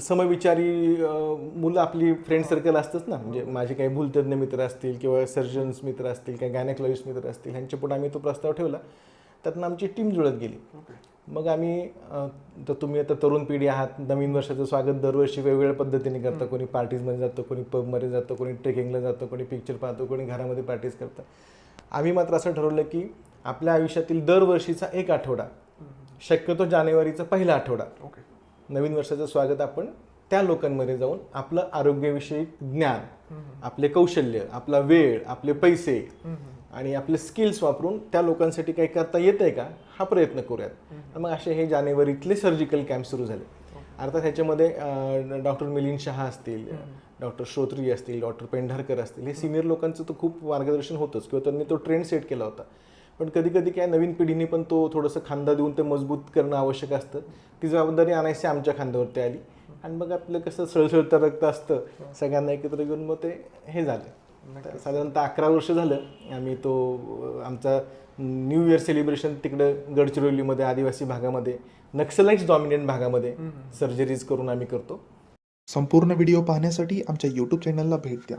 समविचारी मुलं आपली फ्रेंड सर्कल असतंच ना. म्हणजे माझे काही भूलतज्ञ मित्र असतील किंवा सर्जन्स मित्र असतील काही गायनेकॉलॉजिस्ट मित्र असतील ह्यांच्या पुढे आम्ही तो प्रस्ताव ठेवला. त्यातनं आमची टीम जुळत गेली. मग आम्ही तर तुम्ही आता तरुण पिढी आहात नवीन वर्षाचं स्वागत दरवर्षी वेगवेगळ्या पद्धतीने करता. कोणी पार्टीजमध्ये जातं कोणी पबमध्ये जातं कोणी ट्रेकिंगला जातं कोणी पिक्चर पाहतो कोणी घरामध्ये पार्टीज करतं. आम्ही मात्र असं ठरवलं की आपल्या आयुष्यातील दरवर्षीचा एक आठवडा शक्यतो जानेवारीचा पहिला आठवडा. ओके. नवीन वर्षाचं स्वागत आपण त्या लोकांमध्ये जाऊन आपलं आरोग्यविषयी ज्ञान आपले कौशल्य आपला वेळ आपले पैसे आणि आपले स्किल्स वापरून त्या लोकांसाठी काही करता येतंय का? हा प्रयत्न करूयात. मग असे हे जानेवारीतले सर्जिकल कॅम्प सुरू झाले. अर्थात ह्याच्यामध्ये डॉक्टर मिलिंद शहा असतील डॉक्टर श्रोत्री असतील डॉक्टर पेंढारकर असतील हे सिनियर लोकांचं तर खूप मार्गदर्शन होतंच किंवा त्यांनी तो ट्रेंड सेट केला होता. पण कधी कधी काय नवीन पिढीने पण तो थोडंसं खांदा देऊन ते मजबूत करणं आवश्यक असतं. ती जबाबदारी आणायची आमच्या खांद्यावरती आली. आणि मग आपलं कसं सळसळतं रक्त असतं. सगळ्यांना एकत्र घेऊन मग ते हे झालं. साधारणतः अकरा वर्ष झालं. आम्ही तो आमचा न्यू इयर सेलिब्रेशन तिकडं गडचिरोलीमध्ये आदिवासी भागामध्ये नक्सलाइट्स डॉमिनेंट भागामध्ये सर्जरीज करून आम्ही करतो. संपूर्ण व्हिडिओ पाहण्यासाठी आमच्या यूट्यूब चॅनलला भेट द्या.